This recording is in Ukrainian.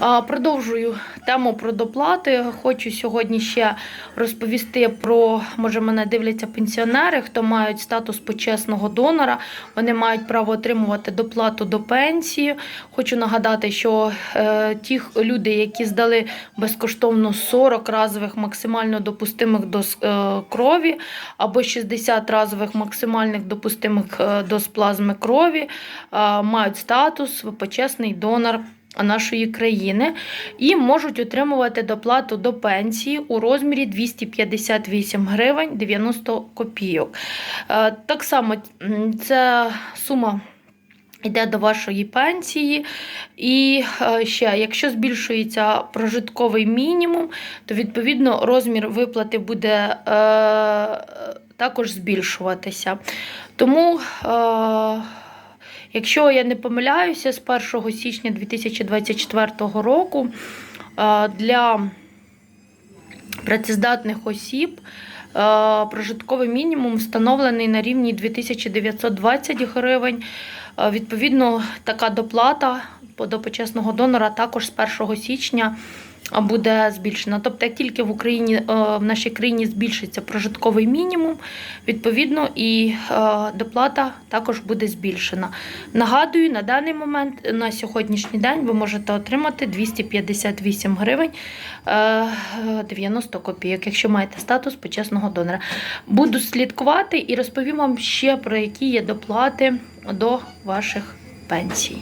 Продовжую тему про доплати. Хочу сьогодні ще розповісти про, може, мене дивляться пенсіонери, хто мають статус почесного донора. Вони мають право отримувати доплату до пенсії. Хочу нагадати, що е, ті люди, які здали безкоштовно 40 разових максимально допустимих доз е, крові або 60 разових максимальних допустимих е, доз плазми крові, е, мають статус почесний донор нашої країни і можуть отримувати доплату до пенсії у розмірі 258 гривень 90 копійок. Е, Так само ця сума. Йде до вашої пенсії, і е, ще, якщо збільшується прожитковий мінімум, то відповідно розмір виплати буде е, також збільшуватися. Тому, е, якщо я не помиляюся, з 1 січня 2024 року е, для працездатних осіб е, прожитковий мінімум встановлений на рівні 2920 гривень. Е, Відповідно, така доплата до почесного донора також з 1 січня буде збільшена. Тобто, як тільки в Україні е, в нашій країні збільшиться прожитковий мінімум, відповідно і е, доплата також буде збільшена. Нагадую, на даний момент, на сьогоднішній день, ви можете отримати 258 гривень е, 90 копійок, якщо маєте статус почесного донора. Буду слідкувати і розповім вам ще про які є доплати до ваших пенсій.